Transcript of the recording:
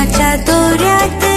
মাচা তোরাতে